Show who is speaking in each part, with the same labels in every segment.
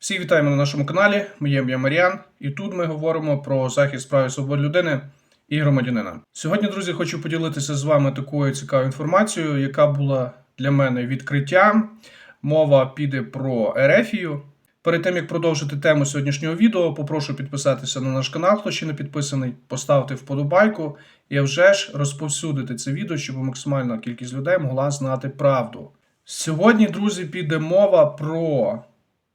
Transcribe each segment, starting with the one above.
Speaker 1: Всіх вітаємо на нашому каналі. Моє ім'я Маріан, і тут ми говоримо про захист прав і свобод людини і громадянина. Сьогодні, друзі, хочу поділитися з вами такою цікавою інформацією, яка була для мене відкриттям. Мова піде про Ерефію. Перед тим як продовжити тему сьогоднішнього відео, попрошу підписатися на наш канал, хто ще не підписаний, поставити вподобайку і вже ж розповсюдити це відео, щоб максимальна кількість людей могла знати правду. Сьогодні, друзі, піде мова про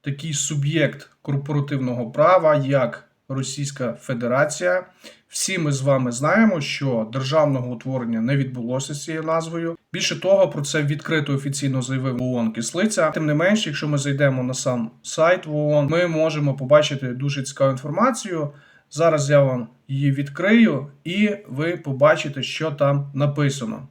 Speaker 1: такий суб'єкт корпоративного права, як Російська Федерація. Всі ми з вами знаємо, що державного утворення не відбулося з цією назвою. Більше того, про це відкрито офіційно заявив ООН Кислиця. Тим не менш, якщо ми зайдемо на сам сайт ООН, ми можемо побачити дуже цікаву інформацію. Зараз я вам її відкрию, і ви побачите, що там написано.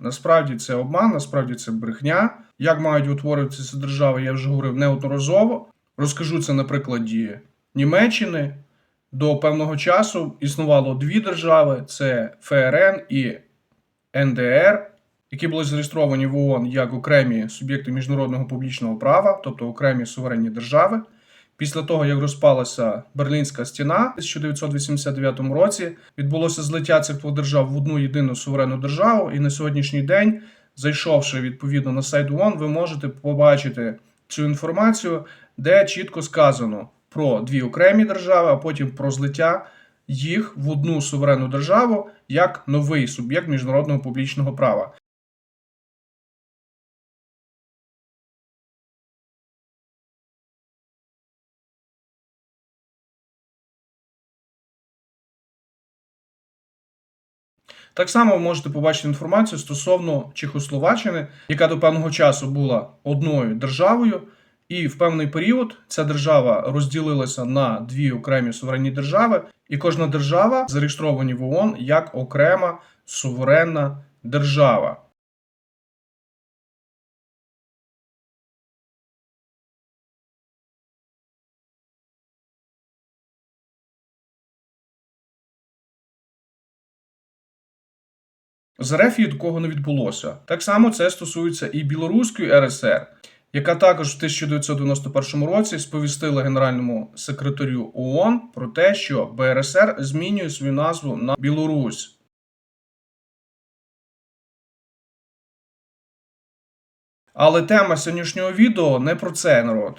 Speaker 1: Насправді це обман, насправді це брехня. Як мають утворюватися держави, я вже говорив неодноразово. Розкажу це на прикладі Німеччини. До певного часу існувало дві держави: це ФРН і НДР, які були зареєстровані в ООН як окремі суб'єкти міжнародного публічного права, тобто окремі суверенні держави. Після того, як розпалася Берлінська стіна в 1989 році, відбулося злиття цих двох держав в одну єдину суверенну державу. І на сьогоднішній день, зайшовши відповідно на сайт ООН, ви можете побачити цю інформацію, де чітко сказано про дві окремі держави, а потім про злиття їх в одну суверенну державу як новий суб'єкт міжнародного публічного права. Так само ви можете побачити інформацію стосовно Чехословаччини, яка до певного часу була одною державою, і в певний період ця держава розділилася на дві окремі суверенні держави, і кожна держава зареєстровані в ООН як окрема суверенна держава. З Ерефії такого не відбулося. Так само це стосується і Білоруської РСР, яка також в 1991 році сповістила генеральному секретарю ООН про те, що БРСР змінює свою назву на Білорусь. Але тема сьогоднішнього відео не про це народ.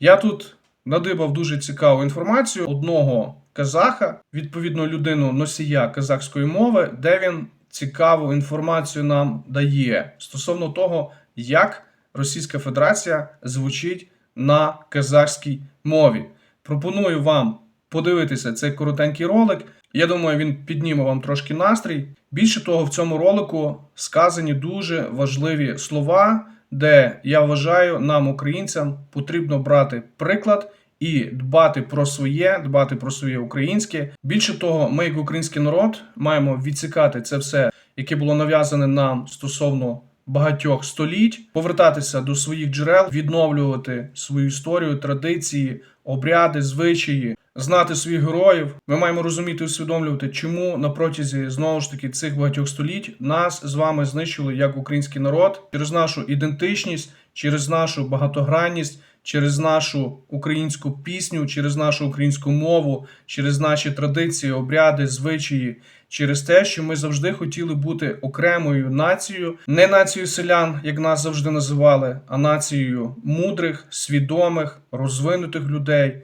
Speaker 1: Я тут надибав дуже цікаву інформацію одного казаха, відповідно людину носія казахської мови, де він цікаву інформацію нам дає стосовно того, як Російська Федерація звучить на казахській мові. Пропоную вам подивитися цей коротенький ролик. Я думаю, він підніме вам трошки настрій. Більше того, в цьому ролику сказані дуже важливі слова, де я вважаю, нам, українцям, потрібно брати приклад і дбати про своє, дбати про своє українське. Більше того, ми, як український народ, маємо відсікати це все, яке було нав'язане нам стосовно багатьох століть, повертатися до своїх джерел, відновлювати свою історію, традиції, обряди, звичаї. Знати своїх героїв, ми маємо розуміти і усвідомлювати, чому на протязі знову ж таки цих багатьох століть нас з вами знищили як український народ через нашу ідентичність, через нашу багатогранність, через нашу українську пісню, через нашу українську мову, через наші традиції, обряди, звичаї, через те, що ми завжди хотіли бути окремою нацією, не нацією селян, як нас завжди називали, а нацією мудрих, свідомих, розвинутих людей,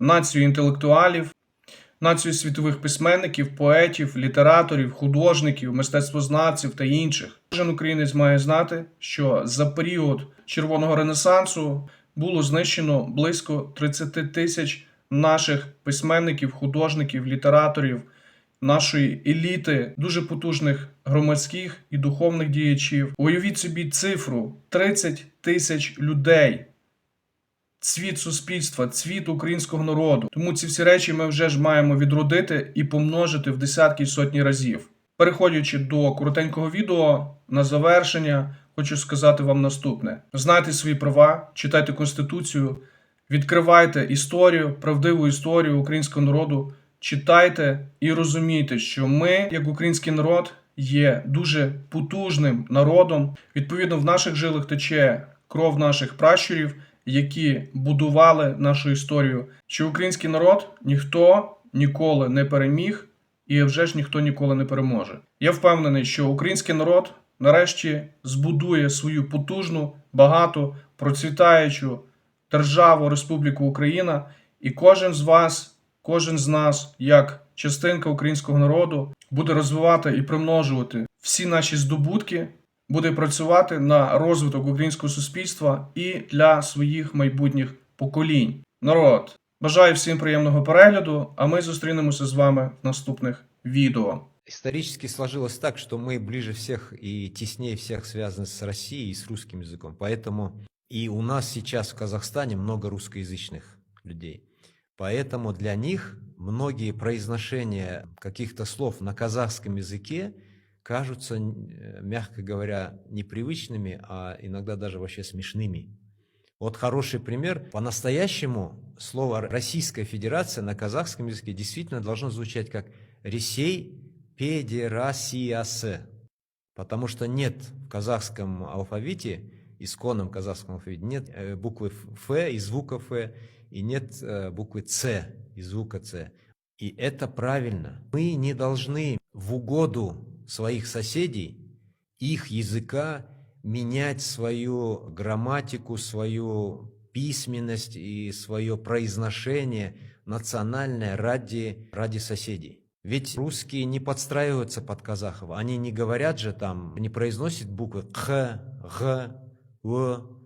Speaker 1: нацією інтелектуалів. Націю світових письменників, поетів, літераторів, художників, мистецтвознавців та інших. Кожен українець має знати, що за період Червоного Ренесансу було знищено близько 30 тисяч наших письменників, художників, літераторів, нашої еліти, дуже потужних громадських і духовних діячів. Уявіть собі цифру: 30 тисяч людей. Цвіт суспільства, цвіт українського народу. Тому ці всі речі ми вже ж маємо відродити і помножити в десятки і сотні разів. Переходячи до коротенького відео на завершення, хочу сказати вам наступне: знайте свої права, читайте конституцію, відкривайте історію, правдиву історію українського народу. Читайте і розумійте, що ми, як український народ, є дуже потужним народом. Відповідно, в наших жилах тече кров наших пращурів, які будували нашу історію. Що український народ ніхто ніколи не переміг, і вже ж ніхто ніколи не переможе. Я впевнений, що український народ нарешті збудує свою потужну, багату, процвітаючу державу Республіку Україна, і кожен з вас, кожен з нас, як частинка українського народу, буде розвивати і примножувати всі наші здобутки, буде працювати на розвиток українського суспільства і для своїх майбутніх поколінь. Народ, бажаю всім приємного перегляду, а ми зустрінемося з вами в наступних відео.
Speaker 2: Исторически сложилось так, что мы ближе всех и теснее всех связаны с Россией и с русским языком. Поэтому и у нас сейчас в Казахстане много русскоязычных людей. Поэтому для них многие произношения каких-то слов на казахском языке кажутся, мягко говоря, непривычными, а иногда даже вообще смешными. Вот хороший пример. По-настоящему слово Российская Федерация на казахском языке действительно должно звучать как Ресей Федерасиясы. Потому что нет в казахском алфавите, исконном казахском алфавите, нет э, буквы Ф и звука Ф, и нет э, буквы Ц и звука Ц. И это правильно. Мы не должны в угоду своих соседей, их языка, менять свою грамматику, свою письменность и свое произношение национальное ради, ради соседей. Ведь русские не подстраиваются под казахов. Они не говорят же там, не произносят буквы Х, Г, В.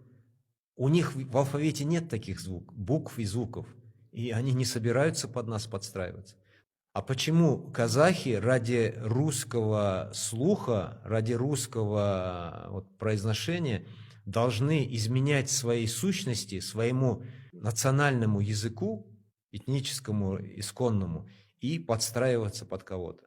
Speaker 2: У них в алфавите нет таких звук, букв и звуков. И они не собираются под нас подстраиваться. А почему казахи ради русского слуха, ради русского вот, произношения должны изменять своей сущности, своему национальному языку, этническому, исконному, и подстраиваться под кого-то?